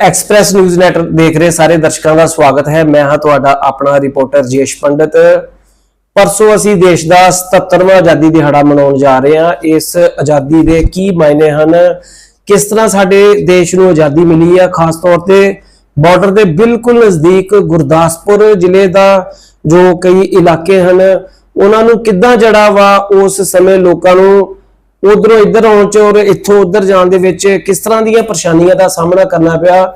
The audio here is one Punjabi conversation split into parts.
ਐਕਸਪ੍ਰੈਸ ਨਿਊਜ਼ ਨੈਟ ਦੇਖ ਰਹੇ ਸਾਰੇ ਦਰਸ਼ਕਾਂ ਦਾ ਸਵਾਗਤ ਹੈ। ਮੈਂ ਹਾਂ ਤੁਹਾਡਾ ਆਪਣਾ ਰਿਪੋਰਟਰ ਜੇਸ਼ ਪੰਡਤ। ਪਰਸੋਂ ਅਸੀਂ ਦੇਸ਼ ਦਾ 77ਵਾਂ ਆਜ਼ਾਦੀ ਦਿਹਾੜਾ ਮਨਾਉਣ ਜਾ ਰਹੇ ਹਾਂ। ਇਸ ਆਜ਼ਾਦੀ ਦੇ ਕੀ ਮਾਇਨੇ ਹਨ? ਕਿਸ ਤਰ੍ਹਾਂ ਸਾਡੇ ਦੇਸ਼ ਨੂੰ ਆਜ਼ਾਦੀ ਮਿਲੀ ਆ ਖਾਸ ਤੌਰ ਤੇ ਬਾਰਡਰ ਦੇ ਬਿਲਕੁਲ ਨਜ਼ਦੀਕ ਗੁਰਦਾਸਪੁਰ ਜ਼ਿਲ੍ਹੇ ਦਾ ਜੋ ਕਈ ਇਲਾਕੇ ਹਨ, ਉਹਨਾਂ ਨੂੰ ਕਿੱਦਾਂ ਜੜਾ ਵਾ? ਉਸ ਸਮੇਂ ਲੋਕਾਂ ਨੂੰ ਉਧਰੋਂ ਇੱਧਰ ਆਉਣ ਚ ਔਰ ਇੱਥੋਂ ਉੱਧਰ ਜਾਣ ਦੇ ਵਿੱਚ ਕਿਸ ਤਰ੍ਹਾਂ ਦੀਆਂ ਪਰੇਸ਼ਾਨੀਆਂ ਦਾ ਸਾਹਮਣਾ ਕਰਨਾ ਪਿਆ?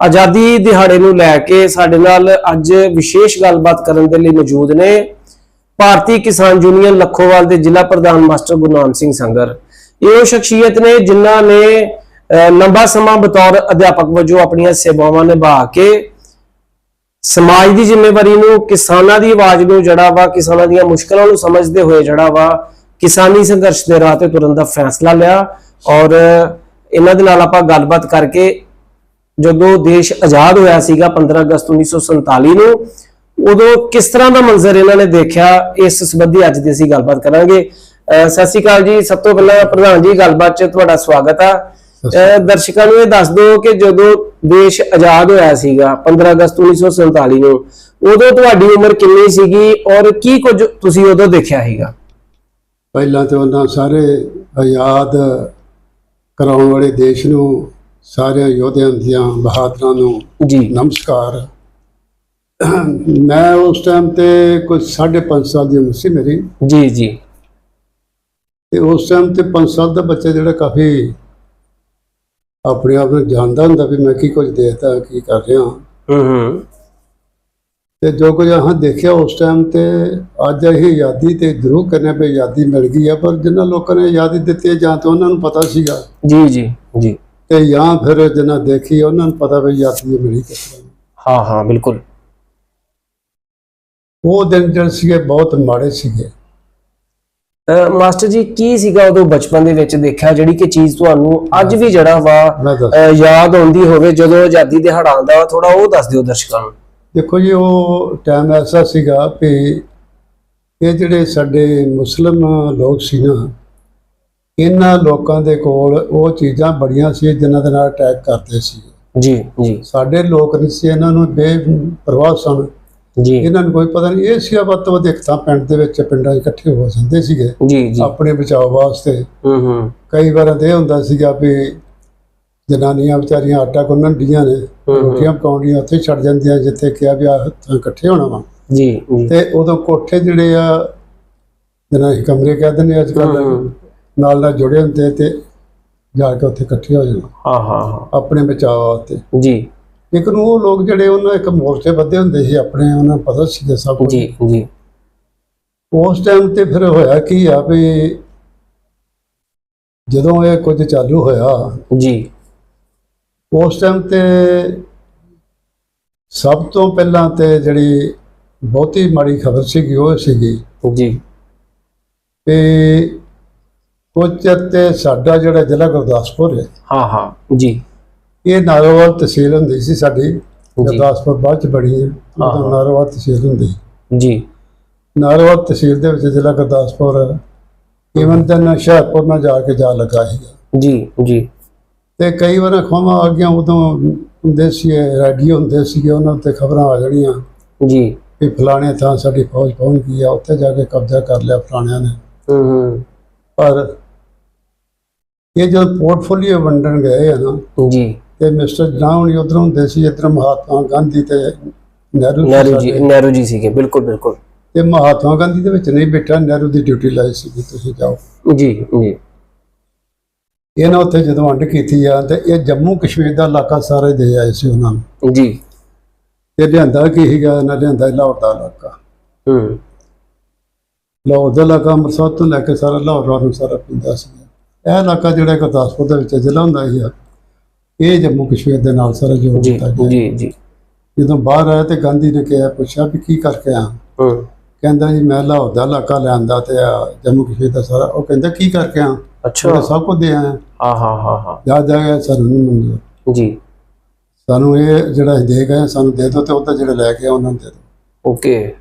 ਆਜ਼ਾਦੀ ਦਿਹਾੜੇ ਨੂੰ ਲੈ ਕੇ ਸਾਡੇ ਨਾਲ ਅੱਜ ਵਿਸ਼ੇਸ਼ ਗੱਲਬਾਤ ਕਰਨ ਦੇ ਲਈ ਮੌਜੂਦ ਨੇ ਭਾਰਤੀ ਕਿਸਾਨ ਯੂਨੀਅਨ ਲੱਖੋਵਾਲ ਦੇ ਜ਼ਿਲ੍ਹਾ ਪ੍ਰਧਾਨ ਮਾਸਟਰ ਗੁਰਨਾਮ ਸਿੰਘ ਸੰਗਰ। ਇਹ ਉਹ ਸ਼ਖਸੀਅਤ ਨੇ ਜਿਨ੍ਹਾਂ ਨੇ ਅਹ, ਲੰਬਾ ਸਮਾਂ ਬਤੌਰ ਅਧਿਆਪਕ ਵਜੋਂ ਆਪਣੀਆਂ ਸੇਵਾਵਾਂ ਨਿਭਾ ਕੇ ਸਮਾਜ ਦੀ ਜ਼ਿੰਮੇਵਾਰੀ ਨੂੰ ਕਿਸਾਨਾਂ ਦੀ ਆਵਾਜ਼ ਨੂੰ ਜੜਾ ਵਾ ਕਿਸਾਨਾਂ ਦੀਆਂ ਮੁਸ਼ਕਲਾਂ ਨੂੰ ਸਮਝਦੇ ਹੋਏ ਜੜਾ ਵਾ ਕਿਸਾਨੀ ਸੰਘਰਸ਼ ਦੇ ਰਾਹ ਤੇ ਤੁਰਨ ਦਾ ਫੈਸਲਾ ਲਿਆ ਔਰ ਇਹਨਾਂ ਦੇ ਨਾਲ ਆਪਾਂ ਗੱਲਬਾਤ ਕਰਕੇ ਜਦੋਂ ਦੇਸ਼ ਆਜ਼ਾਦ ਹੋਇਆ ਸੀਗਾ 15 ਅਗਸਤ 1947 ਨੂੰ ਉਦੋਂ ਕਿਸ ਤਰ੍ਹਾਂ ਦਾ ਮੰਜ਼ਰ ਇਹਨਾਂ ਨੇ ਦੇਖਿਆ ਇਸ ਸੰਬੰਧੀ ਅੱਜ ਦੀ ਅਸੀਂ ਗੱਲਬਾਤ ਕਰਾਂਗੇ। ਸਤਿ ਸ਼੍ਰੀ ਅਕਾਲ ਜੀ। ਸਭ ਤੋਂ ਪਹਿਲਾਂ ਪ੍ਰਧਾਨ ਜੀ ਗੱਲਬਾਤ 'ਚ ਤੁਹਾਡਾ ਸਵਾਗਤ ਆ। ਦਰਸ਼ਕਾਂ ਨੂੰ ਇਹ ਦੱਸ ਦਿਓ ਕਿ ਜਦੋਂ ਦੇਸ਼ ਆਜ਼ਾਦ ਹੋਇਆ ਸੀਗਾ 15 ਅਗਸਤ 1947 ਨੂੰ ਉਦੋਂ ਤੁਹਾਡੀ ਉਮਰ ਕਿੰਨੀ ਸੀਗੀ ਔਰ ਕੀ ਕੁਝ ਤੁਸੀਂ ਉਦੋਂ ਦੇਖਿਆ ਸੀਗਾ? ਪਹਿਲਾਂ ਤੇ ਉਹਨਾਂ ਸਾਰੇ ਆਜ਼ਾਦ ਕਰਾਉਣ ਵਾਲੇ ਦੇਸ਼ ਨੂੰ ਸਾਰੇ ਯੋਧਿਆਂ ਦੀਆਂ ਬਹਾਦਰਾਂ ਨੂੰ ਜੀ। ਨਮਸਕਾਰ। ਮੈਂ ਉਸ ਟਾਈਮ ਤੇ ਕੋਈ 5.5 ਸਾਲ ਦੀ ਉਮਰ ਸੀ ਮੇਰੀ। ਜੀ ਜੀ। ਤੇ ਉਸ ਟਾਈਮ ਤੇ 5 ਸਾਲ ਦਾ ਬੱਚਾ ਜਿਹੜਾ ਕਾਫੀ ਆਪਣੇ ਆਪ ਨੂੰ ਜਾਣਦਾ ਹੁੰਦਾ ਵੀ ਮੈਂ ਕੀ ਕੁਝ ਦੇਖਦਾ ਕੀ ਕਰ ਰਿਹਾ। ਹੂੰ ਹੂੰ। ਤੇ ਜੋ ਕੁਝ ਆਹਾਂ ਦੇਖਿਆ ਉਸ ਟਾਈਮ ਤੇ ਅੱਜ ਇਹ ਆਜ਼ਾਦੀ ਤੇ ਜ਼ਰੂਰ ਕਰਨੇ ਪਈ ਆਜ਼ਾਦੀ ਮਿਲ ਗਈ ਆ ਪਰ ਜਿਨ੍ਹਾਂ ਲੋਕਾਂ ਨੇ ਆਜ਼ਾਦੀ ਦਿੱਤੀ ਹੈ, ਜਾਂ ਤਾਂ ਉਹਨਾਂ ਨੂੰ ਪਤਾ ਸੀਗਾ। ਜੀ ਜੀ ਜੀ। ਤੇ ਜਾਂ ਫਿਰ ਜਿਨ੍ਹਾਂ ਦੇਖੀ ਉਹਨਾਂ ਨੂੰ ਪਤਾ ਵੀ ਆਜ਼ਾਦੀ ਮਿਲੀ ਕਿਸ ਤਰ੍ਹਾਂ। ਹਾਂ ਹਾਂ ਬਿਲਕੁਲ। ਉਹ ਦਿਨ ਜਿਹੜੇ ਸੀਗੇ ਬਹੁਤ ਮਾੜੇ ਸੀਗੇ। ਮਾਸਟਰ ਜੀ ਕੀ ਸੀਗਾ ਉਦੋਂ ਬਚਪਨ ਦੇ ਵਿੱਚ ਦੇਖਿਆ ਜਿਹੜੀ ਕਿ ਚੀਜ਼ ਤੁਹਾਨੂੰ ਅੱਜ ਵੀ ਜਿਹੜਾ ਵਾ ਯਾਦ ਆਉਂਦੀ ਹੋਵੇ ਜਦੋਂ ਆਜ਼ਾਦੀ ਦਿਹਾੜਾ ਆਉਂਦਾ ਥੋੜਾ ਉਹ ਦੱਸ ਦਿਓ ਦਰਸ਼ਕਾਂ ਨੂੰ। ਦੇਖੋ ਜੀ ਉਹ ਟਾਈਮ ਐਸਾ ਸੀਗਾ ਵੀ ਇਹ ਜਿਹੜੇ ਸਾਡੇ ਮੁਸਲਮ ਲੋਕ ਸੀ ਨਾ ਇਹਨਾਂ ਲੋਕਾਂ ਦੇ ਕੋਲ ਉਹ ਚੀਜ਼ਾਂ ਬੜੀਆਂ ਸੀ ਜਿਨ੍ਹਾਂ ਦੇ ਨਾਲ ਅਟੈਕ ਕਰਦੇ ਸੀ। ਜੀ ਜੀ। ਸਾਡੇ ਲੋਕ ਨਹੀਂ ਸੀ ਇਹਨਾਂ ਨੂੰ ਬੇਪਰਵਾਹ ਸਨ। ਜੀ। ਇਹਨਾਂ ਨੂੰ ਕੋਈ ਪਤਾ ਨਹੀਂ ਇਹ ਸੀ ਵੱਧ ਤੋਂ ਵੱਧ ਇੱਕ ਤਾਂ ਪਿੰਡ ਦੇ ਵਿੱਚ ਪਿੰਡਾਂ ਇਕੱਠੇ ਹੋ ਜਾਂਦੇ ਸੀਗੇ ਜੀ ਜੀ। ਆਪਣੇ ਬਚਾਅ ਵਾਸਤੇ। ਹੂੰ ਹੂੰ। ਕਈ ਵਾਰ ਇਹ ਹੁੰਦਾ ਸੀਗਾ ਵੀ ਜਨਾਨੀਆਂ ਵਿਚਾਰੀਆਂ ਆਟਾ ਗੁੰਨਣ ਡੀਆਂ ਨੇ। ਰੋਟੀਆਂ ਪਕਾਉਣੀਆਂ ਉੱਥੇ ਛੱਡ ਜਾਂਦੀਆਂ ਜਿੱਥੇ ਕਿਹਾ ਵੀ ਆ ਹੱਥਾਂ ਇਕੱਠੇ ਹੋਣਾ ਵਾ। ਜੀ ਤੇ ਉਦੋਂ ਕੋਠੇ ਜਿਹੜੇ ਆ ਜਿਹਨਾਂ ਅਸੀਂ ਕਮਰੇ ਕਹਿ ਦਿੰਦੇ ਅੱਜ ਕੱਲ। ਨਾਲ ਨਾਲ ਜੁੜੇ ਹੁੰਦੇ ਤੇ ਜਾ ਕੇ ਉੱਥੇ ਇਕੱਠੇ ਹੋ ਜਾਣਾ ਹਾਂ ਹਾਂ ਹਾਂ। ਆਪਣੇ ਬਚਾਅ ਵਾਸਤੇ। ਜੀ। ਲੇਕਿਨ ਉਹ ਲੋਕ ਜਿਹੜੇ ਉਹਨਾਂ ਇੱਕ ਮੋਰਚੇ ਬੱਧੇ ਹੁੰਦੇ ਸੀ ਆਪਣੇ ਉਹਨਾਂ ਨੂੰ ਪਤਾ ਸੀ ਸਭ ਕੁਝ ਜੀ ਜੀ। ਉਸ ਟਾਈਮ ਤੇ ਫਿਰ ਹੋਇਆ ਕੀ ਆ ਵੀ ਜਦੋਂ ਇਹ ਕੁਝ ਚਾਲੂ ਹੋਇਆ ਜੀ। ਉਸ ਟਾਈਮ ਤੇ ਸਭ ਤੋਂ ਪਹਿਲਾਂ ਤੇ ਜਿਹੜੀ ਬਹੁਤੀ ਮਾੜੀ ਖਬਰ ਸੀਗੀ ਉਹ ਸੀਗੀ ਜੀ। ਕਿ ਕੁਝ ਤੇ ਸਾਡਾ ਜਿਹੜਾ ਜ਼ਿਲ੍ਹਾ ਗੁਰਦਾਸਪੁਰ ਹੈ ਹਾਂ ਹਾਂ ਜੀ। ਇਹ ਨਾਰੋਵਾਲ ਤਹਿਸੀਲ ਹੁੰਦੀ ਸੀ ਸਾਡੀ ਗੁਰਦਾਸਪੁਰ ਬਾਅਦ ਚ ਬਣੀ ਹੈ ਉਦੋਂ। ਨਾਰੋਵਾਲ ਤਹਿਸੀਲ ਹੁੰਦੀ। ਸੀ। ਜੀ। ਨਾਰੋਵਾਲ ਤਹਿਸੀਲ ਦੇ ਵਿੱਚ ਜ਼ਿਲ੍ਹਾ ਗੁਰਦਾਸਪੁਰ ਈਵਨ ਤਾਂ ਹੁਸ਼ਿਆਰਪੁਰ ਨਾਲ ਜਾ ਕੇ ਜਾ ਲੱਗਾ ਸੀਗਾ। ਜੀ ਜੀ। ਤੇ ਕਈ ਵਾਰ ਅਖਵਾਵਾਂ ਆ ਗਈਆਂ ਉਦੋਂ ਹੁੰਦੇ ਸੀ ਰੇਡੀਓ ਹੁੰਦੇ ਸੀਗੇ ਉਹਨਾਂ ਤੇ ਖਬਰਾਂ ਆ ਜਾਣੀਆਂ। ਜੀ। ਵੀ ਫਲਾਣੇ ਥਾਂ ਸਾਡੀ ਫੌਜ ਪਹੁੰਚ ਗਈ ਆ ਉੱਥੇ ਜਾ ਕੇ ਕਬਜ਼ਾ ਕਰ ਲਿਆ ਫਲਾਣਿਆਂ ਨੇ। ਹੂੰ ਪਰ ਇਹ ਜਦ ਪੋਰਟਫੋਲੀਓ ਵੰਡਣ ਗਏ ਆ ਨਾ ਜੀ। ਤੇ ਮਿਸਟਰ ਜਨਾਉਣੀ ਉਧਰੋਂ ਹੁੰਦੇ ਸੀ ਇੱਧਰ ਮਹਾਤਮਾ ਗਾਂਧੀ ਤੇ ਨਹਿਰੂ ਸੀ ਜੀ। ਨਹਿਰੂ ਜੀ ਸੀਗੇ ਬਿਲਕੁਲ ਬਿਲਕੁਲ। ਤੇ ਮਹਾਤਮਾ ਗਾਂਧੀ ਦੇ ਵਿੱਚ ਨਹੀਂ ਬੈਠਾ ਨਹਿਰੂ ਦੀ ਡਿਊਟੀ ਲਾਈ ਸੀ ਤੁਸੀਂ ਜਾਓ। ਜੀ ਜੀ। ਇਹਨਾਂ ਉੱਥੇ ਜਦੋਂ ਵੰਡ ਕੀਤੀ ਆ ਤੇ ਇਹ ਜੰਮੂ ਕਸ਼ਮੀਰ ਦਾ ਇਲਾਕਾ ਸਾਰੇ ਦੇ ਆਏ ਸੀ ਉਹਨਾਂ ਨੂੰ। ਜੀ। ਤੇ ਲਿਆਂਦਾ ਕੀ ਸੀਗਾ? ਇਹਨਾਂ ਲਿਆਂਦਾ ਲਾਹੌਰ ਦਾ ਇਲਾਕਾ। ਹੂੰ। ਲਾਹੌਰ ਦਾ ਇਲਾਕਾ ਅੰਮ੍ਰਿਤਸਰ ਤੋਂ ਲੈ ਕੇ ਸਾਰਾ ਲਾਹੌਰ ਨੂੰ ਸਾਰਾ ਪਿੰਦਾ ਸੀ। ਇਹ ਇਲਾਕਾ ਜਿਹੜਾ ਗੁਰਦਾਸਪੁਰ ਦੇ ਵਿੱਚ ਜ਼ਿਲ੍ਹਾ ਹੁੰਦਾ ਸੀ ਇਹ ਜੰਮੂ ਕਸ਼ਮੀਰ ਦੇ ਨਾਲ ਸਾਰਾ ਜੋੜ ਦਿੱਤਾ ਗਿਆ। ਜੀ ਜੀ। ਜਦੋਂ ਬਾਹਰ ਆਇਆ ਤੇ ਗਾਂਧੀ ਨੇ ਕਿਹਾ ਪੁੱਛਿਆ ਵੀ ਕੀ ਕਰਕੇ ਆ ਹੂੰ। ਕਹਿੰਦਾ ਜੀ ਮੈਂ ਲਾਹੌਰ ਦਾ ਇਲਾਕਾ ਲਿਆਂਦਾ ਤੇ ਆ ਜੰਮੂ ਕਸ਼ਮੀਰ ਦਾ ਸਾਰਾ। ਉਹ ਕਹਿੰਦਾ ਕੀ ਕਰਕੇ ਆ? ਅੱਛਾ। ਉਹ ਸਭ ਕੁਝ ਦੇ ਆਇਆ। ਹਾਂ ਹਾਂ ਹਾਂ ਹਾਂ। ਜਾ ਜਾ ਕੇ ਸਾਨੂੰ ਨਹੀਂ ਮੰਨਿਆ ਜੀ। ਸਾਨੂੰ ਇਹ ਜਿਹੜਾ ਦੇ ਗਏ ਸਾਨੂੰ ਦੇ ਦਿਓ ਤੇ ਉਹਦਾ ਜਿਹੜਾ ਲੈ ਕੇ ਆ ਉਹਨਾਂ ਨੂੰ ਦੇ ਦਿਓ। ਓਕੇ।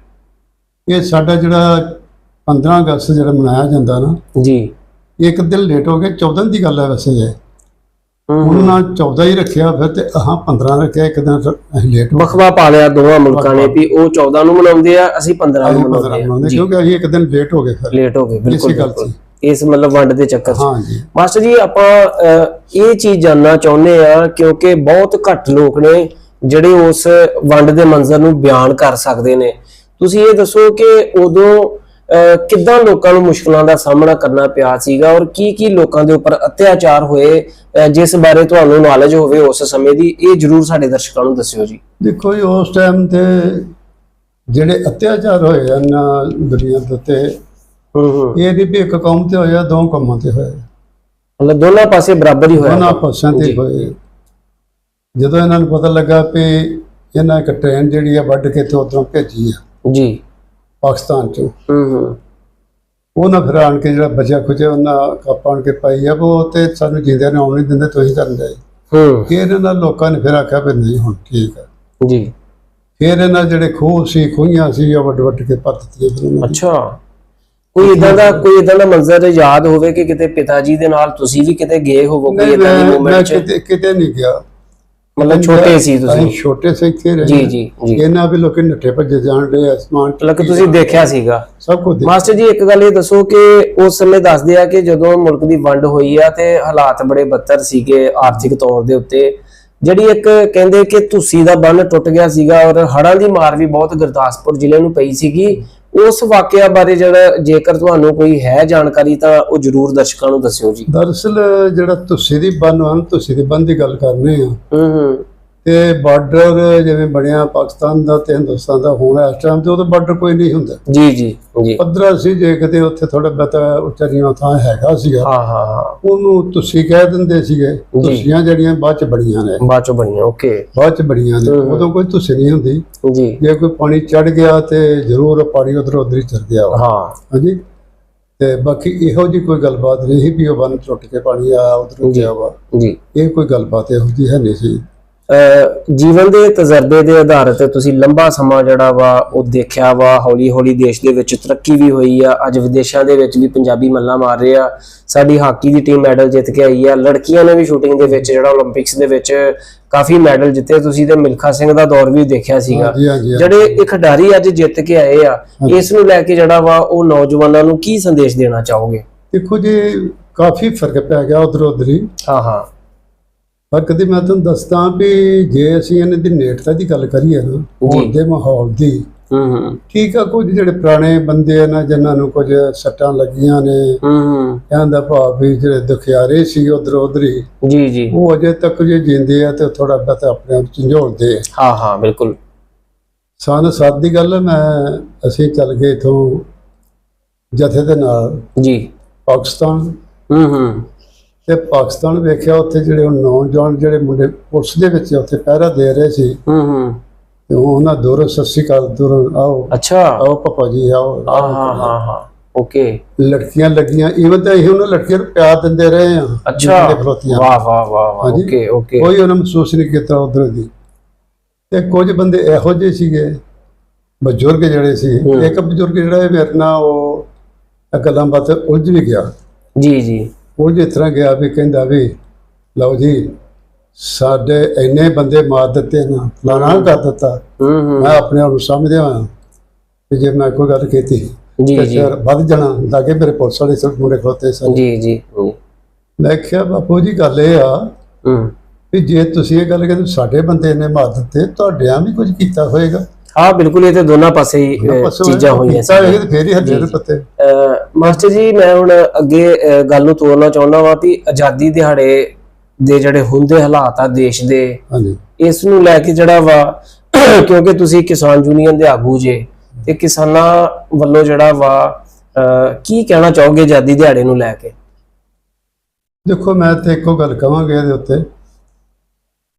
ਇਹ ਸਾਡਾ ਜਿਹੜਾ 15 ਅਗਸਤ ਜਿਹੜਾ ਮਨਾਇਆ ਜਾਂਦਾ ਨਾ ਜੀ। ਇੱਕ ਦਿਨ ਲੇਟ ਹੋ ਗਿਆ 14 ਦੀ ਗੱਲ ਹੈ ਵੈਸੇ ਇਹ। ਉਹਨਾਂ 14 ਹੀ ਰੱਖਿਆ ਫਿਰ ਤੇ ਹਾਂ 15 ਰੱਖਿਆ ਇੱਕ ਦਿਨ ਅਸੀਂ ਲੇਟ ਬਖਵਾ ਪਾ ਲਿਆ ਦੋਵਾਂ ਮੁਲਕਾਂ ਨੇ ਵੀ ਉਹ 14 ਨੂੰ ਮਨਾਉਂਦੇ ਆ ਅਸੀਂ 15 ਨੂੰ ਗਏ 15 ਮਨਾਉਂਦੇ ਆ ਕਿਉਂਕਿ ਅਸੀਂ ਇੱਕ ਦਿਨ ਲੇਟ ਹੋ ਗਏ ਫਿਰ। ਲੇਟ ਹੋ ਗਏ ਬਿਲਕੁਲ ਇਸੇ ਮਤਲਬ ਵੰਡ ਦੇ ਚੱਕਰ 'ਚ। ਮਾਸਟਰ ਜੀ ਆਪਾਂ ਅਹ, ਇਹ ਚੀਜ਼ ਜਾਨਣਾ ਚਾਹੁੰਦੇ ਆ ਕਿਉਂਕਿ ਬਹੁਤ ਘੱਟ ਲੋਕ ਨੇ ਜਿਹੜੇ ਉਸ ਵੰਡ ਦੇ ਮੰਜ਼ਰ ਨੂੰ ਬਿਆਨ ਕਰ ਸਕਦੇ ਨੇ। ਤੁਸੀਂ ਇਹ ਦੱਸੋ ਕਿ ਉਦੋਂ ਅਹ, ਕਿੱਦਾਂ ਲੋਕਾਂ ਨੂੰ ਮੁਸ਼ਕਲਾਂ ਦਾ ਸਾਹਮਣਾ ਕਰਨਾ ਪਿਆ ਸੀਗਾ ਔਰ ਕੀ ਕੀ ਲੋਕਾਂ ਦੇ ਉੱਪਰ ਅਤਿਆਚਾਰ ਹੋਏ ਜਿਸ ਬਾਰੇ ਤੁਹਾਨੂੰ ਨੌਲੇਜ ਹੋਵੇ ਉਸ ਸਮੇਂ ਦੀ ਇਹ ਜਰੂਰ ਸਾਡੇ ਦਰਸ਼ਕਾਂ ਨੂੰ ਦੱਸਿਓ ਜੀ। ਦੇਖੋ ਜੀ ਉਸ ਟਾਈਮ ਤੇ ਜਿਹੜੇ ਅਤਿਆਚਾਰ ਹੋਏ ਹਨ ਦੁਨੀਆ ਦੇ ਉੱਤੇ ਇਹ ਨਹੀਂ ਵੀ ਇੱਕ ਕੌਮ ਤੇ ਹੋਇਆ ਦੋ ਕੌਮਾਂ ਤੇ ਹੋਇਆ। ਮਤਲਬ ਦੋਨਾਂ ਪਾਸੇ ਬਰਾਬਰ ਹੀ ਹੋਇਆ। ਉਹਨਾਂ ਪਾਸਿਆਂ ਤੇ। ਹੋਏ। ਜਦੋਂ ਇਹਨਾਂ ਨੂੰ ਪਤਾ ਲੱਗਾ ਕਿ ਇਹਨਾਂ ਇੱਕ ਟ੍ਰੇਨ ਜਿਹੜੀ ਆ ਵੱਢ ਕੇ ਤੇ ਉਧਰੋਂ ਭੇਜੀ ਆ। ਜੀ। ਪਾਕਿਸਤਾਨ ਚ। ਹੂੰ ਹੂੰ। ਉਹਨਾਂ ਫਿਰ ਆਣ ਕੇ ਜਿਹੜਾ ਬਚਿਆ ਖੁਚਿਆ ਉਹਨਾਂ ਕਾਪਾਂ ਕੇ ਪਾਈ ਆ ਉਹ ਤੇ ਸਾਨੂੰ ਜਿੰਦਿਆਂ ਨੂੰ ਆਉਣ ਨਹੀਂ ਦਿੰਦੇ ਤੁਸੀਂ ਕਰਨ ਦੇ। ਹੂੰ। ਫਿਰ ਇਹਨਾਂ ਲੋਕਾਂ ਨੇ ਫਿਰ ਆਖਿਆ ਵੀ ਨਹੀਂ ਹੁਣ ਠੀਕ ਆ ਜੀ। ਫਿਰ ਇਹਨਾਂ ਜਿਹੜੇ ਖੂਹ ਸੀ ਖੂਹੀਆਂ ਸੀ ਉਹ ਵੱਡ ਵੱਡ ਕੇ ਪੱਤ ਦਿੱਤੀਆਂ ਫਿਰ ਉਹਨਾਂ ਦੀ। ਅੱਛਾ। ਕੋਈ ਇਦਾਂ ਦਾ ਕੋਈ ਇਦਾਂ ਦਾ ਮੰਜ਼ਰ ਯਾਦ ਹੋਵੇ ਕਿ ਕਿਤੇ ਪਿਤਾ ਜੀ ਦੇ ਨਾਲ ਤੁਸੀਂ ਵੀ ਕਿਤੇ ਗਏ ਹੋਵੋ ਕੋਈ ਇਦਾਂ ਦੀ ਮੂਮੈਂਟ ਚ? ਕਿਤੇ ਕਿਤੇ ਨਹੀਂ ਗਿਆ। ਮਤਲਬ ਛੋਟੇ ਸੀ ਅਸੀਂ ਤੁਸੀਂ ਛੋਟੇ ਸੇ ਇੱਥੇ ਰਹੇ ਜੀ। ਜੀ ਜੀ। ਇਹਨਾਂ ਵੀ ਲੋਕੀ ਨੱਠੇ ਭੱਜੇ ਜਾਣ ਰਹੇ ਅਸਮਾਨ ਮਤਲਬ ਕਿ ਤੁਸੀਂ ਦੇਖਿਆ ਸੀਗਾ। ਸਭ ਕੁਝ ਮਾਸਟਰ ਜੀ ਇੱਕ ਗੱਲ ਇਹ ਦੱਸੋ ਕਿ ਉਸ ਸਮੇਂ ਦੱਸਦੇ ਆ ਕਿ ਜਦੋਂ ਮੁਲਕ ਦੀ ਵੰਡ ਹੋਈ ਆ ਤੇ ਹਾਲਾਤ ਬੜੇ ਬੱਤਰ ਸੀਗੇ ਆਰਥਿਕ ਤੌਰ ਦੇ ਉੱਤੇ ਜਿਹੜੀ ਇੱਕ ਕਹਿੰਦੇ ਕਿ ਤੁਸੀਂ ਦਾ ਬੰਨ ਟੁੱਟ ਗਿਆ ਸੀਗਾ ਔਰ ਹੜ੍ਹਾਂ ਦੀ ਮਾਰ ਵੀ ਬਹੁਤ ਗੁਰਦਾਸਪੁਰ ਜ਼ਿਲ੍ਹੇ ਨੂੰ ਪਈ ਸੀਗੀ। ਉਸ ਵਾਕਿਆ ਬਾਰੇ ਜਿਹੜਾ ਜੇਕਰ ਤੁਹਾਨੂੰ ਕੋਈ ਹੈ ਜਾਣਕਾਰੀ ਤਾਂ ਉਹ ਜਰੂਰ ਦਰਸ਼ਕਾਂ ਨੂੰ ਦੱਸਿਓ ਜੀ। ਦਰਅਸਲ ਜਿਹੜਾ ਤੁਸੀਂ ਦੀ ਬੰਨ ਤੁਸੀਂ ਦੀ ਬੰਨ ਦੀ ਗੱਲ ਕਰਨੇ ਆ। ਹੂੰ ਹੂੰ। ਤੇ ਬਾਰਡਰ ਜਿਵੇਂ ਬਣਿਆ ਪਾਕਿਸਤਾਨ ਦਾ ਤੇ ਹਿੰਦੁਸਤਾਨ ਦਾ ਹੁਣ ਇਸ ਟਾਈਮ ਤੇ ਉਹਦਾ ਬਾਰਡਰ ਕੋਈ ਨਹੀਂ ਹੁੰਦਾ। ਜੀ ਜੀ ਜੀ। ਪੱਧਰਾ ਸੀ ਜੇ ਕਿਤੇ ਉੱਥੇ ਥੋੜਾ ਬਹੁਤਾ ਉੱਚਾ ਨੀਵਾਂ ਥਾਂ ਹੈਗਾ ਸੀਗਾ ਹਾਂ ਹਾਂ ਹਾਂ। ਉਹਨੂੰ ਤੁਸੀਂ ਕਹਿ ਦਿੰਦੇ ਸੀਗੇ ਤੁਸੀਆਂ ਜਿਹੜੀਆਂ ਬਾਅਦ ਚ ਬੜੀਆਂ ਨੇ। ਬਾਅਦ ਚੋਂ ਬਣੀਆਂ ਓਕੇ। ਬਾਅਦ ਚ ਬੜੀਆਂ ਨੇ ਉਦੋਂ ਕੋਈ ਤੁਸੀਂ ਨਹੀਂ ਹੁੰਦੀ। ਜੀ। ਜੇ ਕੋਈ ਪਾਣੀ ਚੜ ਗਿਆ ਤੇ ਜ਼ਰੂਰ ਪਾਣੀ ਉਧਰ ਉਧਰ ਹੀ ਚੜ ਗਿਆ ਹਾਂ। ਹਾਂਜੀ? ਤੇ ਬਾਕੀ ਇਹੋ ਜੀ ਕੋਈ ਗੱਲਬਾਤ ਨਹੀਂ ਸੀ ਵੀ ਉਹ ਬੰਨ ਟੁੱਟ ਕੇ ਪਾਣੀ ਆ ਉਧਰ ਗਿਆ ਵਾ। ਜੀ। ਇਹ ਕੋਈ ਗੱਲਬਾਤ ਇਹੋ ਜੀ ਹੈ ਨਹੀਂ ਸੀ। ਜੀਵਨ ਦੇ ਤਜਰਬੇ ਦੇ ਆਧਾਰ ਤੇ ਤੁਸੀਂ ਲੰਬਾ ਸਮਾਂ ਜਿਹੜਾ ਵਾ ਉਹ ਦੇਖਿਆ ਵਾ ਹੌਲੀ ਹੌਲੀ ਦੇਸ਼ ਦੇ ਵਿੱਚ ਤਰੱਕੀ ਵੀ ਹੋਈ ਆ ਅੱਜ ਵਿਦੇਸ਼ਾਂ ਦੇ ਵਿੱਚ ਵੀ ਪੰਜਾਬੀ ਮੱਲਾ ਮਾਰ ਰਹੇ ਆ ਸਾਡੀ ਹਾਕੀ ਦੀ ਟੀਮ ਮੈਡਲ ਜਿੱਤ ਕੇ ਆਈ ਆ ਲੜਕੀਆਂ ਨੇ ਵੀ ਸ਼ੂਟਿੰਗ ਦੇ ਵਿੱਚ ਜਿਹੜਾ 올림픽ਸ ਦੇ ਵਿੱਚ ਕਾਫੀ ਮੈਡਲ ਜਿੱਤੇ ਤੁਸੀਂ ਤੇ ਮਿਲਖਾ ਸਿੰਘ ਦਾ ਦੌਰ ਵੀ ਦੇਖਿਆ ਸੀਗਾ। ਜਿਹੜੇ ਇਹ ਖਿਡਾਰੀ ਅੱਜ ਜਿੱਤ ਕੇ ਆਏ ਆ ਇਸ ਨੂੰ ਲੈ ਕੇ ਜਿਹੜਾ ਵਾ ਉਹ ਨੌਜਵਾਨਾਂ ਨੂੰ ਕੀ ਸੰਦੇਸ਼ ਦੇਣਾ ਚਾਹੋਗੇ? ਦੇਖੋ ਜੀ ਕਾਫੀ ਫ਼ਰਕ ਪੈ ਗਿਆ ਉਧਰ ਉਧਰ ਹਾਂ ਹਾਂ। ਪਰ ਕਦੀ ਮੈਂ ਤੁਹਾਨੂੰ ਦੱਸਦਾ ਵੀ ਜੇ ਅਸੀਂ ਇਹਨਾਂ ਦੀ ਨੇੜਤਾ ਦੀ ਗੱਲ ਕਰੀਏ ਨਾ ਹੁਣ ਦੇ ਮਾਹੌਲ ਦੀ ਹੂੰ ਹੂੰ। ਠੀਕ ਆ ਕੁਝ ਜਿਹੜੇ ਪੁਰਾਣੇ ਬੰਦੇ ਆ ਨਾ ਜਿਨ੍ਹਾਂ ਨੂੰ ਕੁਝ ਸੱਟਾਂ ਲੱਗੀਆਂ ਨੇ ਹੂੰ ਹੂੰ। ਕਹਿੰਦਾ ਭਾਵ ਵੀ ਜਿਹੜੇ ਦੁਖਿਆਰੇ ਸੀ ਉਧਰ ਉਧਰ ਹੀ ਜੀ ਜੀ। ਉਹ ਅਜੇ ਤੱਕ ਜੇ ਜਿੰਦੇ ਆ ਤੇ ਥੋੜਾ ਬਹੁਤ ਆਪਣੇ ਆਪ ਝੰਜੋਲਦੇ ਆ। ਹਾਂ ਹਾਂ ਬਿਲਕੁਲ। ਸਨ ਸੱਤ ਦੀ ਗੱਲ ਮੈਂ ਅਸੀਂ ਚੱਲ ਗਏ ਇਥੋਂ ਜਥੇ ਦੇ ਨਾਲ ਜੀ। ਪਾਕਿਸਤਾਨ। ਹੂੰ ਹੂੰ। ਤੇ ਪਾਕਿਸਤਾਨ ਵੇਖਿਆ ਉੱਥੇ ਜਿਹੜੇ ਉਹ ਨੌਜਵਾਨ ਜਿਹੜੇ ਮੁੰਡੇ ਪੁਲਿਸ ਦੇ ਵਿੱਚ ਉੱਥੇ ਪਹਿਰਾ ਦੇ ਰਹੇ ਸੀ। ਹੂੰ ਹੂੰ। ਤੇ ਉਹਨਾਂ ਦੂਰੋਂ ਸਤਿ ਸ਼੍ਰੀ ਅਕਾਲ ਦੂਰੋਂ ਆਓ। ਅੱਛਾ। ਆਓ ਪਾਪਾ ਜੀ ਆਓ। ਹਾਂ ਹਾਂ ਹਾਂ ਓਕੇ। ਲੜਕੀਆਂ ਲੱਗੀਆਂ ਇਵਨ ਤਾਂ ਇਹ ਉਹਨਾਂ ਲੜਕੀਆਂ ਨੂੰ ਪਿਆਰ ਦਿੰਦੇ ਰਹੇ ਆ। ਅੱਛਾ। ਵਾਹ ਵਾਹ ਵਾਹ। Okay okay. ਕੋਈ ਉਹਨਾਂ ਮਹਿਸੂਸ ਨਹੀਂ ਕੀਤਾ ਉਧਰ ਦੀ। ਤੇ ਕੁਝ ਬੰਦੇ ਇਹੋ ਜਿਹੇ ਸੀਗੇ ਬਜ਼ੁਰਗ ਜਿਹੜੇ ਸੀ। ਇੱਕ ਬਜ਼ੁਰਗ ਜਿਹੜਾ ਇਹ ਮੇਰੇ ਨਾਲ ਉਹ ਗੱਲਾਂ ਬਾਤਾਂ ਉਲਝ ਵੀ ਗਿਆ। ਜੀ ਜੀ। ਉਹ ਜਿਸ ਤਰ੍ਹਾਂ ਗਿਆ ਵੀ ਕਹਿੰਦਾ ਵੀ ਲਓ ਜੀ ਸਾਡੇ ਇੰਨੇ ਬੰਦੇ ਮਾਰ ਦਿੱਤੇ ਨਾ ਫਲਾਣਾ ਕਰ ਦਿੱਤਾ। ਮੈਂ ਆਪਣੇ ਆਪ ਨੂੰ ਸਮਝਦਾ ਹਾਂ ਕਿ ਜੇ ਮੈਂ ਕੋਈ ਗੱਲ ਕੀਤੀ ਜੀ ਵੱਧ ਜਾਣਾ ਲਾਗੇ ਮੇਰੇ ਪੁਲਿਸ ਵਾਲੇ ਸਭ ਮੁੰਡੇ ਖਲੋਤੇ ਸਨ। ਜੀ ਜੀ। ਮੈਂ ਕਿਹਾ ਬਾਪੂ ਜੀ ਗੱਲ ਇਹ ਆ ਵੀ ਜੇ ਤੁਸੀਂ ਇਹ ਗੱਲ ਕਹਿੰਦੇ ਸਾਡੇ ਬੰਦੇ ਨੇ ਮਾਰ ਦਿੱਤੇ ਤੁਹਾਡਿਆਂ ਵੀ ਕੁਝ ਕੀਤਾ ਹੋਏਗਾ? ਹਾਂ ਬਿਲਕੁਲ ਇਹ ਤੇ ਦੋਨਾਂ ਪਾਸੇ ਹੀ ਅਹ, ਚੀਜ਼ਾਂ ਹੋਈਆਂ ਸੀ ਤੇ ਫੇਰ ਹੀ ਹੱਲੇ ਦੇ ਪੱਤੇ। ਅਹ, ਮਾਸਟਰ ਜੀ ਮੈਂ ਹੁਣ ਅੱਗੇ ਅਹ, ਗੱਲ ਨੂੰ ਤੋਰਨਾ ਚਾਹੁੰਦਾ ਵਾਂ ਵੀ ਆਜ਼ਾਦੀ ਦਿਹਾੜੇ ਦੇ ਜਿਹੜੇ ਹੁੰਦੇ ਹਾਲਾਤ ਆ ਦੇਸ਼ ਦੇ ਹਾਂਜੀ। ਇਸ ਨੂੰ ਲੈ ਕੇ ਜਿਹੜਾ ਵਾ ਕਿਉਂਕਿ ਤੁਸੀਂ ਕਿਸਾਨ ਯੂਨੀਅਨ ਦੇ ਆਗੂ ਜੇ ਤੇ ਕਿਸਾਨਾਂ ਵੱਲੋਂ ਜਿਹੜਾ ਵਾ ਅਹ, ਕੀ ਕਹਿਣਾ ਚਾਹੋਗੇ ਆਜ਼ਾਦੀ ਦਿਹਾੜੇ ਨੂੰ ਲੈ ਕੇ? ਦੇਖੋ ਮੈਂ ਤੇ ਇੱਕੋ ਗੱਲ ਕਹਾਂਗਾ ਇਹਦੇ ਉੱਤੇ।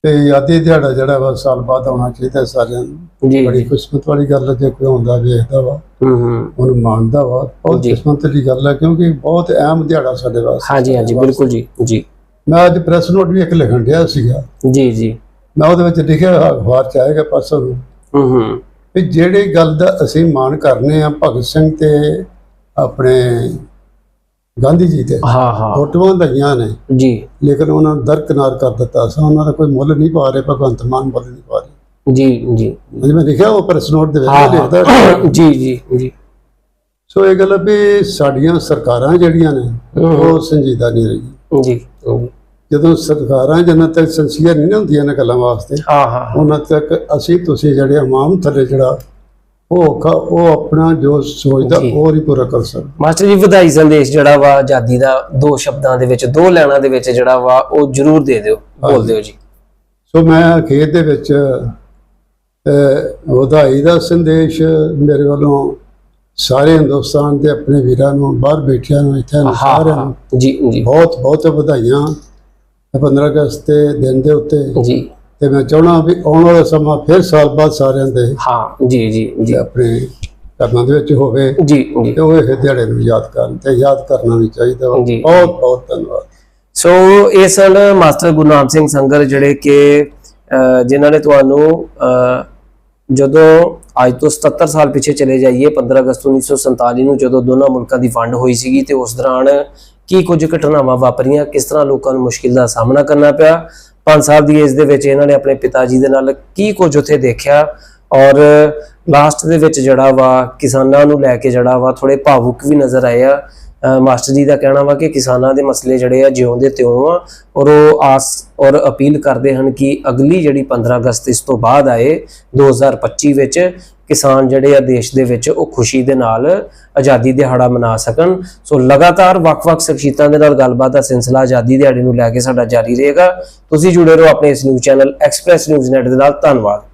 ਤੇ ਆਦੀ ਦਿਹਾੜਾ ਜਿਹੜਾ ਵਾ ਸਾਲ ਬਾਅਦ ਆਉਣਾ ਚਾਹੀਦਾ ਸਾਰਿਆਂ ਨੂੰ। ਜੀ ਬੜੀ ਕਿਸਮਤ ਵਾਲੀ ਗੱਲ ਹੈ ਜੇ ਕੋਈ ਆਉਂਦਾ ਵੇਖਦਾ ਵਾ ਹੂੰ ਹੂੰ। ਉਹਨੂੰ ਮੰਨਦਾ ਵਾ ਬਹੁਤ। ਕਿਸਮਤ ਦੀ ਗੱਲ ਹੈ ਕਿਉਂਕਿ ਬਹੁਤ ਅਹਿਮ ਦਿਹਾੜਾ ਸਾਡੇ ਵਾਸਤੇ। ਹਾਂਜੀ ਹਾਂਜੀ ਬਿਲਕੁਲ ਜੀ ਜੀ। ਮੈਂ ਅੱਜ ਪ੍ਰੈਸ ਨੋਟ ਵੀ ਇੱਕ ਲਿਖਣ ਡਿਆ ਸੀਗਾ। ਜੀ ਜੀ। ਮੈਂ ਉਹਦੇ ਵਿੱਚ ਲਿਖਿਆ ਅਖਬਾਰ ਚ ਆਏਗਾ ਪਾਸੋਂ ਨੂੰ ਹੂੰ ਹੂੰ। ਵੀ ਜਿਹੜੀ ਗੱਲ ਦਾ ਅਸੀਂ ਮਾਣ ਕਰਨੇ ਆ ਭਗਤ ਸਿੰਘ ਤੇ ਆਪਣੇ ਗਾਂਧੀ ਜੀ ਤੇ। ਹਾਂ ਹਾਂ। ਫੋਟੋਆਂ ਲਈਆਂ ਨੇ। ਜੀ। ਲੇਕਿਨ ਉਹਨਾਂ ਨੂੰ ਦਰਕਨਾਰ ਕਰ ਦਿੱਤਾ। ਸੀ ਉਹਨਾਂ ਦਾ ਕੋਈ ਮੁੱਲ ਨਹੀਂ ਪਾ ਰਹੇ ਭਗਵੰਤ ਮਾਨ ਮੁੱਲ ਨਹੀਂ ਪਾ ਰਹੇ। ਜੀ ਜੀ। ਜਿਵੇਂ ਲਿਖਿਆ ਉਹ ਪ੍ਰੈਸ ਨੋਟ ਦੇ ਵਿੱਚ। ਲਿਖਦਾ। ਜੀ ਜੀ ਜੀ। ਸੋ ਇਹ ਗੱਲ ਵੀ ਸਾਡੀਆਂ ਸਰਕਾਰਾਂ ਜਿਹੜੀਆਂ ਨੇ ਉਹ ਸੰਜੀਦਾ ਨਹੀਂ ਰਹੀ। ਜੀ। ਜੀ। ਜਦੋਂ ਸਰਕਾਰਾਂ ਜਿੰਨਾ ਤੱਕ ਸੰਸੀਅਰ ਨਹੀਂ ਹੁੰਦੀਆਂ ਨੇ ਗੱਲਾਂ ਵਾਸਤੇ ਹਾਂ ਹਾਂ ਉਹਨਾਂ ਤੱਕ ਅਸੀਂ ਤੁਸੀਂ ਜਿਹੜੇ ਆਵਾਮ ਥੱਲੇ ਜਿਹੜਾ ਉਹ ਔਖਾ ਉਹ ਆਪਣਾ ਜੋ ਸੋਚਦਾ ਜੀ। ਉਹ ਨਹੀਂ ਪੂਰਾ ਕਰ ਸਕਦਾ। ਮਾਸਟਰ ਜੀ ਵਧਾਈ ਸੰਦੇਸ਼ ਜਿਹੜਾ ਵਾ ਆਜ਼ਾਦੀ ਦਾ ਦੋ ਸ਼ਬਦਾਂ ਦੇ ਵਿੱਚ ਦੋ ਲੈਣਾ ਦੇ ਵਿੱਚ ਜਿਹੜਾ ਵਾ ਉਹ ਜਰੂਰ ਦੇ ਦਿਓ। ਬੋਲ ਦਿਓ ਜੀ। ਸੋ ਮੈਂ ਖੇਤ ਦੇ ਵਿੱਚ ਅਹ, ਵਧਾਈ ਦਾ ਸੰਦੇਸ਼ ਮੇਰੇ ਵੱਲੋਂ ਸਾਰੇ ਹਿੰਦੁਸਤਾਨ ਦੇ ਆਪਣੇ ਵੀਰਾਂ ਨੂੰ ਬਾਹਰ ਬੈਠਿਆਂ ਨੂੰ ਇੱਥੇ ਨੂੰ ਹਾਂ ਸਾਰਿਆਂ ਹਾਂ। ਨੂੰ ਜੀ ਜੀ। ਬਹੁਤ ਬਹੁਤ ਵਧਾਈਆਂ। 15 ਅਗਸਤ ਦੇ ਦਿਨ ਦੇ ਉੱਤੇ ਜੀ। ਤੇ ਮੈਂ ਚਾਹਣਾ ਵੀ ਆਉਣ ਵਾਲਾ ਸਮਾਂ ਫਿਰ ਸਾਲ ਬਾਅਦ ਸਾਰਿਆਂ ਦੇ ਹਾਂ ਜੀ ਜੀ ਜੀ। ਆਪਣੇ ਕਰਮਾਂ ਦੇ ਵਿੱਚ ਹੋਵੇ ਜੀ ਜੀ। ਤੇ ਉਹ ਇਹ ਦਿਹਾੜੇ ਨੂੰ ਯਾਦ ਕਰਨ ਤੇ ਯਾਦ ਕਰਨਾ ਵੀ ਚਾਹੀਦਾ। ਬਹੁਤ ਬਹੁਤ ਧੰਨਵਾਦ। ਸੋ ਇਹ ਸਨ ਮਾਸਟਰ ਗੁਰਨਾਮ ਸਿੰਘ ਸੰਗਰ ਜਿਹੜੇ ਕਿ ਜਿਨ੍ਹਾਂ ਨੇ ਤੁਹਾਨੂੰ ਜਦੋਂ ਅੱਜ ਤੋਂ 77 ਸਾਲ ਪਿੱਛੇ ਚਲੇ ਜਾਈਏ 15 ਅਗਸਤ 1947 ਨੂੰ ਜਦੋਂ ਦੋਨਾਂ ਮੁਲਕਾਂ ਦੀ ਵੰਡ ਹੋਈ ਸੀਗੀ ਤੇ ਉਸ ਦੌਰਾਨ ਕੀ ਕੁਝ ਘਟਨਾਵਾਂ ਵਾਪਰੀਆਂ, ਕਿਸ ਤਰ੍ਹਾਂ ਲੋਕਾਂ ਨੂੰ ਮੁਸ਼ਕਿਲ ਦਾ ਸਾਹਮਣਾ ਕਰਨਾ ਪਿਆ? 5 ਸਾਲ ਦੀ ਏਜ ਦੇ ਵਿੱਚ ਇਹਨਾਂ ਨੇ ਆਪਣੇ ਪਿਤਾ ਜੀ ਦੇ ਨਾਲ ਕੀ ਕੁਝ ਉੱਥੇ ਦੇਖਿਆ? ਔਰ ਲਾਸਟ ਦੇ ਵਿੱਚ ਜਿਹੜਾ ਵਾ ਕਿਸਾਨਾਂ ਨੂੰ ਲੈ ਕੇ ਜਿਹੜਾ ਵਾ ਥੋੜੇ ਭਾਵੁਕ ਵੀ ਨਜ਼ਰ ਆਏ ਆ। ਮਾਸਟਰ ਜੀ ਦਾ ਕਹਿਣਾ ਵਾ ਕਿ ਕਿਸਾਨਾਂ ਦੇ ਮਸਲੇ ਜਿਹੜੇ ਆ ਜਿਉਂਦੇ ਤਿਉਂ ਆ, ਔਰ ਉਹ ਆਸ ਔਰ ਅਪੀਲ ਕਰਦੇ ਹਨ ਕਿ ਅਗਲੀ ਜਿਹੜੀ 15 ਅਗਸਤ ਇਸ ਤੋਂ ਬਾਅਦ ਆਏ 2025 ਵਿੱਚ ਕਿਸਾਨ ਜਿਹੜੇ ਆ ਦੇਸ਼ ਦੇ ਵਿੱਚ ਉਹ ਖੁਸ਼ੀ ਦੇ ਨਾਲ ਆਜ਼ਾਦੀ ਦਿਹਾੜਾ ਮਨਾ ਸਕਣ। ਸੋ ਲਗਾਤਾਰ ਵੱਖ-ਵੱਖ ਸ਼ਖਸੀਅਤਾਂ ਦੇ ਨਾਲ ਗੱਲਬਾਤ ਦਾ ਸਿਲਸਿਲਾ ਆਜ਼ਾਦੀ ਦਿਹਾੜੇ ਨੂੰ ਲੈ ਕੇ ਸਾਡਾ ਜਾਰੀ ਰਹੇਗਾ। ਤੁਸੀਂ ਜੁੜੇ ਰਹੋ ਆਪਣੇ ਇਸ news channel Express News Net ਦੇ ਨਾਲ। ਧੰਨਵਾਦ।